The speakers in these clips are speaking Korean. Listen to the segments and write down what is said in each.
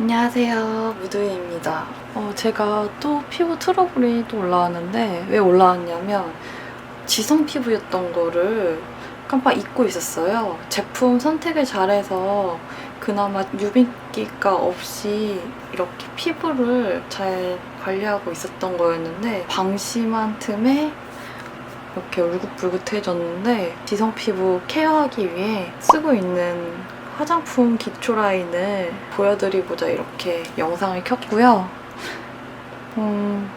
안녕하세요. 무두이입니다. 어, 제가 또 피부 트러블이 또 올라왔는데 왜 올라왔냐면 지성 피부였던 거를 깜빡 잊고 있었어요. 제품 선택을 잘해서 그나마 유분기가 없이 이렇게 피부를 잘 관리하고 있었던 거였는데 방심한 틈에 이렇게 울긋불긋해졌는데 지성 피부 케어하기 위해 쓰고 있는 화장품 기초 라인을 보여드리고자 이렇게 영상을 켰고요. 음,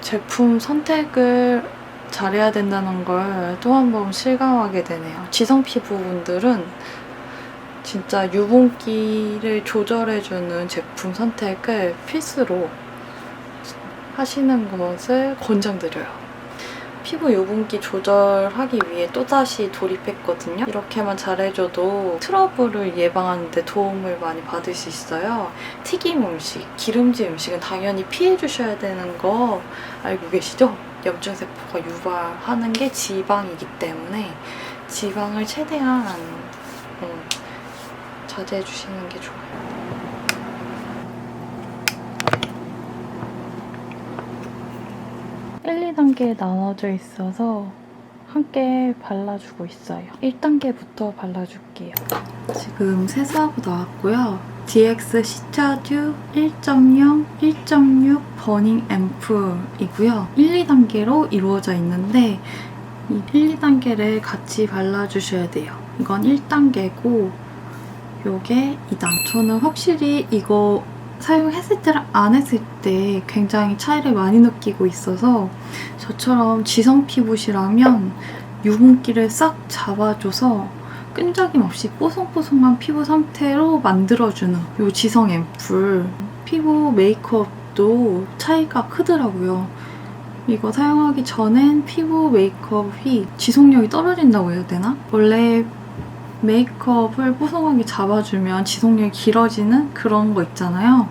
제품 선택을 잘해야 된다는 걸 또 한 번 실감하게 되네요. 지성 피부분들은 진짜 유분기를 조절해주는 제품 선택을 필수로 하시는 것을 권장드려요. 피부 유분기 조절하기 위해 또다시 돌입했거든요. 이렇게만 잘해줘도 트러블을 예방하는데 도움을 많이 받을 수 있어요. 튀김 음식, 기름진 음식은 당연히 피해주셔야 되는 거 알고 계시죠? 염증세포가 유발하는 게 지방이기 때문에 지방을 최대한 음, 자제해 주시는 게 좋아요. (1, 2단계에) 나눠져 있어서 함께 발라주고 있어요. 1단계부터 발라줄게요. 지금 세수하고 나왔고요. DX 시차듀 1.0, 1.6 버닝 앰플이고요. 1, 2단계로 이루어져 있는데 이 1, 2단계를 같이 발라주셔야 돼요. 이건 1단계고 요게 2단. 저는 확실히 이거 사용했을 때랑 안 했을 때 굉장히 차이를 많이 느끼고 있어서 저처럼 지성 피부시라면 유분기를 싹 잡아줘서 끈적임 없이 뽀송뽀송한 피부 상태로 만들어주는 이 지성 앰플 피부 메이크업도 차이가 크더라고요. 이거 사용하기 전엔 피부 메이크업이 지속력이 떨어진다고 해야 되나? 원래 메이크업을 뽀송하게 잡아주면 지속력이 길어지는 그런 거 있잖아요.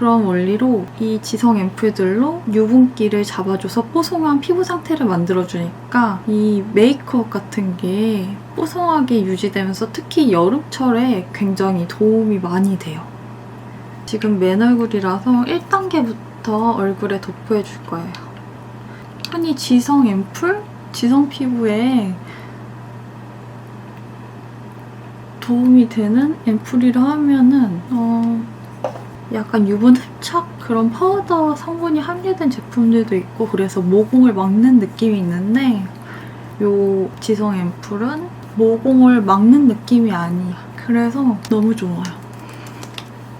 그런 원리로 이 지성 앰플들로 유분기를 잡아줘서 뽀송한 피부 상태를 만들어주니까 이 메이크업 같은 게 뽀송하게 유지되면서 특히 여름철에 굉장히 도움이 많이 돼요. 지금 맨 얼굴이라서 1단계부터 얼굴에 도포해줄 거예요. 흔히 지성 앰플? 지성 피부에 도움이 되는 앰플이라 하면은 어, 약간 유분 흡착 그런 파우더 성분이 함유된 제품들도 있고 그래서 모공을 막는 느낌이 있는데 요 지성 앰플은 모공을 막는 느낌이 아니야. 그래서 너무 좋아요.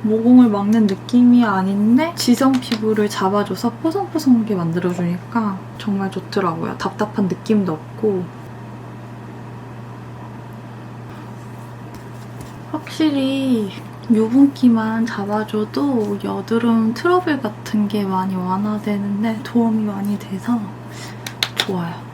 모공을 막는 느낌이 아닌데 지성 피부를 잡아줘서 뽀송뽀송하게 만들어주니까 정말 좋더라고요. 답답한 느낌도 없고 확실히 유분기만 잡아줘도 여드름 트러블 같은 게 많이 완화되는데 도움이 많이 돼서 좋아요.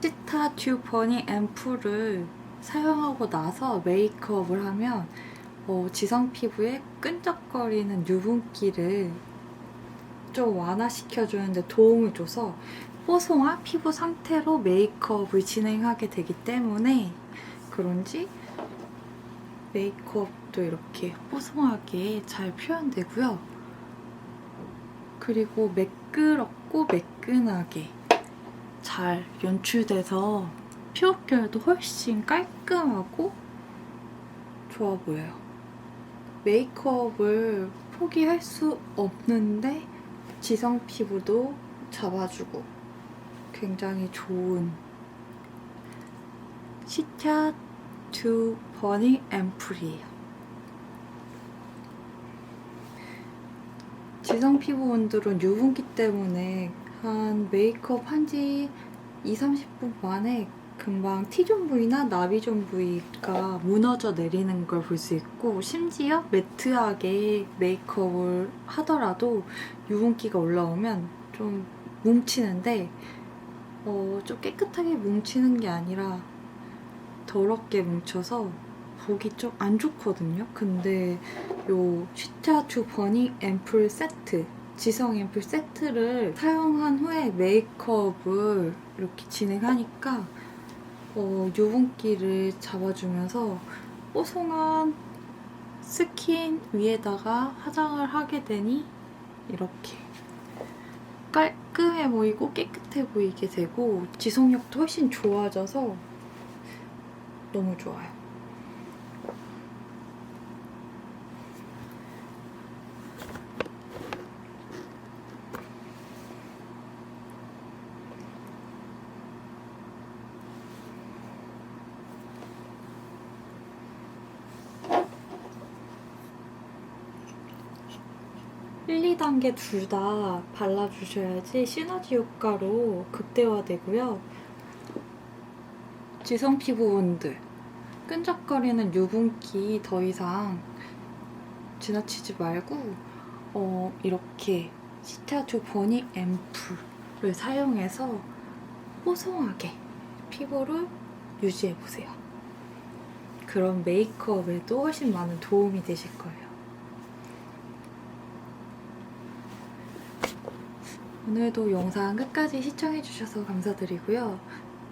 시타 듀 버니 앰플을 사용하고 나서 메이크업을 하면 어, 지성 피부에 끈적거리는 유분기를 좀 완화시켜주는데 도움을 줘서 뽀송한 피부 상태로 메이크업을 진행하게 되기 때문에 그런지 메이크업도 이렇게 뽀송하게 잘 표현되고요. 그리고 매끄럽고 매끈하게 잘 연출돼서 피부결도 훨씬 깔끔하고 좋아 보여요. 메이크업을 포기할 수 없는데 지성 피부도 잡아주고 굉장히 좋은 시차 투 버닝 앰플이에요. 지성 피부분들은 유분기 때문에 한 메이크업 한지 2, 30분 만에 금방 T존 부위나 나비존 부위가 무너져 내리는 걸 볼 수 있고 심지어 매트하게 메이크업을 하더라도 유분기가 올라오면 좀 뭉치는데 어, 좀 깨끗하게 뭉치는 게 아니라 더럽게 뭉쳐서 보기 좀 안 좋거든요. 근데 요 시타투 버닝 앰플 세트 지성 앰플 세트를 사용한 후에 메이크업을 이렇게 진행하니까 어, 유분기를 잡아주면서 뽀송한 스킨 위에다가 화장을 하게 되니 이렇게 깔끔해 보이고 깨끗해 보이게 되고 지속력도 훨씬 좋아져서 너무 좋아요. 일, 2단계 둘 다 발라주셔야지 시너지 효과로 극대화되고요. 지성 피부분들 끈적거리는 유분기 더 이상 지나치지 말고 어, 이렇게 시타조 버닝 앰플을 사용해서 뽀송하게 피부를 유지해보세요. 그럼 메이크업에도 훨씬 많은 도움이 되실 거예요. 오늘도 영상 끝까지 시청해주셔서 감사드리고요.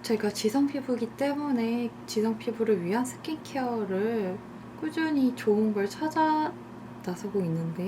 제가 지성 피부기 때문에 지성 피부를 위한 스킨케어를 꾸준히 좋은 걸 찾아 나서고 있는데